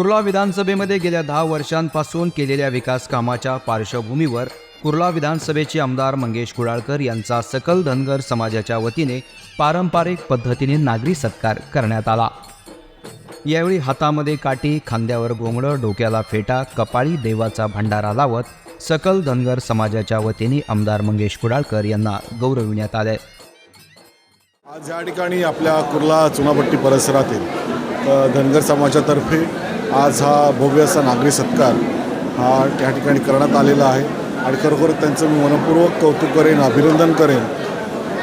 कुर्ला विधानसभेमध्ये गेल्या दहा वर्षांपासून केलेल्या विकास कामाच्या पार्श्वभूमीवर कुर्ला विधानसभेचे आमदार मंगेश कुडाळकर यांचा सकल धनगर समाजाच्या वतीने पारंपरिक पद्धतीने नागरी सत्कार करण्यात आला. यावेळी हातामध्ये काठी खांद्यावर घोंगडं डोक्याला फेटा कपाळी देवाचा भंडारा लावत सकल धनगर समाजाच्या वतीने आमदार मंगेश कुडाळकर यांना गौरविण्यात आले. आज या ठिकाणी आपल्या कुर्ला चुनापट्टी परिसरातील धनगर समाजातर्फे आज हा भव्य असा नागरी सत्कार हा त्या ठिकाणी करण्यात आलेला आहे आणि खरोखर त्यांचं मी मनपूर्वक कौतुक करेन अभिनंदन करेन.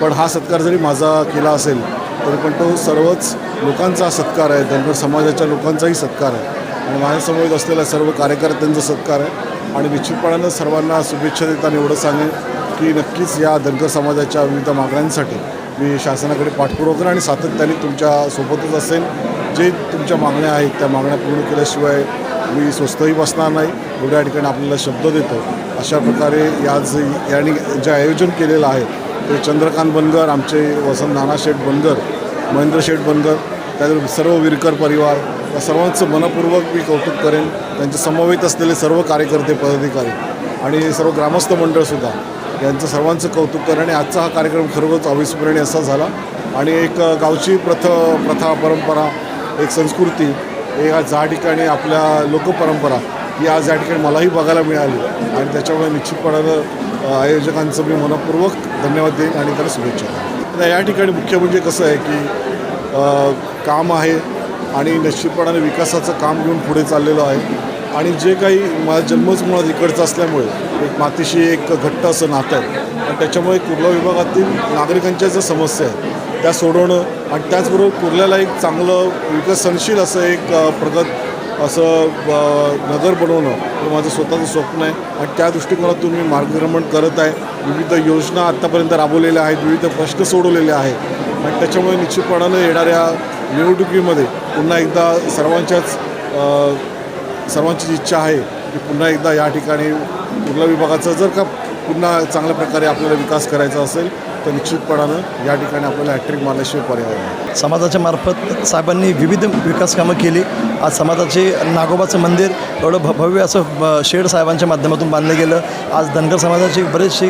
पण हा सत्कार जरी माझा केला असेल तरी पण तो सर्वच लोकांचा सत्कार आहे. धनगर समाजाच्या लोकांचाही सत्कार आहे. आणि माझ्यासमोर असलेल्या सर्व कार्यकर्त्यांचा सत्कार आहे. आणि निश्चितपणानं सर्वांना शुभेच्छा देताना एवढं सांगेन की नक्कीच या धनगर समाजाच्या विविध मागण्यांसाठी मी शासनाकडे पाठपुरावा करेन आणि सातत्याने तुमच्या सोबतच असेल जे तुमच्या मागण्या आहेत त्या मागण्या पूर्ण केल्याशिवाय मी स्वस्तही बसणार नाही. एवढ्या ठिकाणी आपल्याला शब्द देतो. अशा प्रकारे आज यांनी जे आयोजन केलेलं आहे ते चंद्रकांत बनगर आमचे वसंत नाना शेठ बनगर महेंद्र शेठ बनगर त्यातील सर्व विरकर परिवार या सर्वांचं मनपूर्वक मी कौतुक करेन. त्यांच्या समवेत असलेले सर्व कार्यकर्ते पदाधिकारी आणि सर्व ग्रामस्थ मंडळसुद्धा यांचं सर्वांचं कौतुक करेन आणि आजचा हा कार्यक्रम खरोखरच अविस्मरणीय असा झाला. आणि एक गावची प्रथ प्रथा परंपरा एक संस्कृती हे आज या ठिकाणी आपल्या लोकपरंपरा ही आज या ठिकाणी मलाही बघायला मिळाली. आणि त्याच्यामुळे निश्चितपणानं आयोजकांचं मी मनपूर्वक धन्यवाद देईन आणि त्याला शुभेच्छा आता या ठिकाणी मुख्य म्हणजे कसं आहे की काम आहे आणि निश्चितपणाने विकासाचं काम घेऊन पुढे चाललेलं आहे. आणि जे काही माझा जन्मच मुळात इकडचं असल्यामुळे एक मातीशी एक घट्ट असं नातं आहे. आणि त्याच्यामुळे कुर्ला विभागातील नागरिकांच्या ज्या समस्या आहेत त्या सोडवणं आणि त्याचबरोबर कुर्ल्याला एक चांगलं विकसनशील असं एक प्रगत असं नगर बनवणं हे माझं स्वतःचं स्वप्न आहे. आणि त्या दृष्टिकोनातून मी मार्गक्रमण करत आहे. विविध योजना आत्तापर्यंत राबवलेल्या आहेत विविध प्रश्न सोडवलेले आहेत. आणि त्याच्यामुळे निश्चितपणानं येणाऱ्या निवडणुकीमध्ये पुन्हा एकदा सर्वांच्याच सर्वांची सर्वांचीच इच्छा आहे की पुन्हा एकदा या ठिकाणी कुर्ला विभागाचा जर का पुन्हा चांगल्या प्रकारे आपल्याला विकास करायचा असेल तर निश्चितपणानं या ठिकाणी आपल्याला हॅट्रिक मारल्याशिवाय पर्याय नाही. समाजाच्या मार्फत साहेबांनी विविध विकास कामं केली. आज समाजाचे नागोबाचं मंदिर एवढं भ भव्य असं ब- शेड साहेबांच्या माध्यमातून बांधलं गेलं. आज धनगर समाजाचे बरेचशी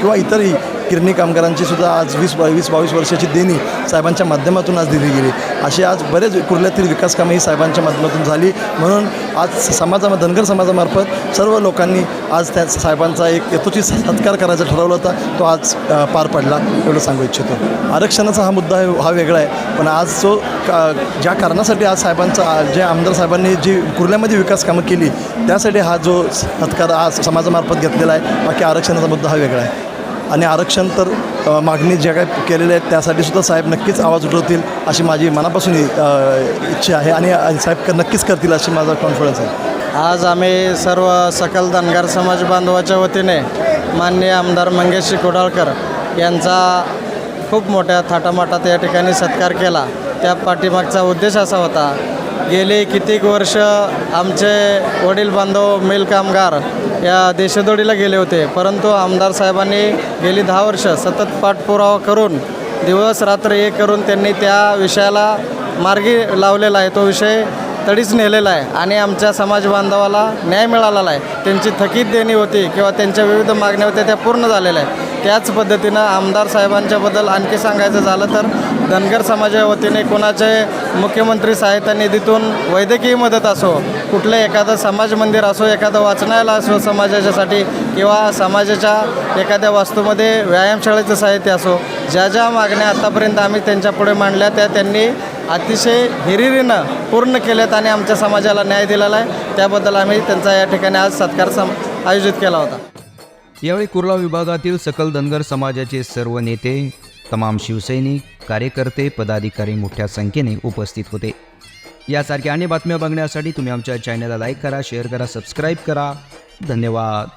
किंवा इतरही किरणी कामगारांची सुद्धा आज वीस वीस बावीस वर्षाची देणी साहेबांच्या माध्यमातून आज दिली गेली. अशी आज बरेच कुर्ल्यातील विकास कामे ही साहेबांच्या माध्यमातून झाली. म्हणून आज समाजामध्ये धनगर समाजामार्फत सर्व लोकांनी आज त्या साहेबांचा एक यथोचित सत्कार करायचा ठरवला होता. तो आज पार पडला एवढं सांगू इच्छितो. आरक्षणाचा हा मुद्दा हा वेगळा आहे. पण आज जो का ज्या कारणासाठी आज साहेबांचा जे आमदार साहेबांनी जी कुर्ल्यामध्ये विकास कामं केली त्यासाठी हा जो सत्कार आज समाजामार्फत घेतलेला आहे. बाकी आरक्षणाचा मुद्दा हा वेगळा आहे. आणि आरक्षण तर मागणी ज्या काही केलेल्या आहेत त्यासाठी सुद्धा साहेब नक्कीच आवाज उठवतील अशी माझी मनापासून इच्छा आहे आणि साहेब नक्कीच करतील अशी माझा कॉन्फिडन्स आहे. आज आम्ही सर्व सकल धनगर समाज बांधवाच्या वतीने माननीय आमदार मंगेश कुडाळकर यांचा खूप मोठ्या थाटामाटात या ठिकाणी सत्कार केला. त्या पाठीमागचा उद्देश असा होता गेली कितीक वर्ष आमचे वडील बांधव मिल कामगार या देशदोडीला गेले होते. परंतु आमदार साहेबांनी गेली दहा वर्ष सतत पाठपुरावा करून दिवस रात्र हे करून त्यांनी त्या विषयाला मार्गी लावलेला आहे. तो विषय तडीच नेलेला आहे आणि आमच्या समाज बांधवाला न्याय मिळालेला आहे. त्यांची थकीत देणी होती किंवा त्यांच्या विविध मागण्या होत्या त्या पूर्ण झालेल्या आहेत. त्याच पद्धतीनं आमदार साहेबांच्याबद्दल आणखी सांगायचं झालं तर धनगर समाजाच्या वतीने कोणाचे मुख्यमंत्री सहायता निधीतून वैद्यकीय मदत असो कुठलं एखादं समाज मंदिर असो एखादं वाचनालय असो समाजाच्यासाठी किंवा समाजाच्या एखाद्या वास्तूमध्ये व्यायामशाळेचं साहित्य असो ज्या ज्या मागण्या आत्तापर्यंत आम्ही त्यांच्यापुढे मांडल्या त्या त्यांनी अतिशय हिरिरीनं पूर्ण केल्यात आणि आमच्या समाजाला न्याय दिलेला आहे. त्याबद्दल आम्ही त्यांचा या ठिकाणी आज सत्कार सम आयोजित केला होता. यावेळी कुर्ला विभागातील सकल धनगर समाजाचे सर्व नेते तमाम शिवसैनिक कार्यकर्ते पदाधिकारी मोठ्या संख्येने उपस्थित होते. यासारख्या अन्य बातम्या बघण्यासाठी तुम्ही आमच्या चॅनलला लाईक करा शेअर करा सबस्क्राईब करा. धन्यवाद.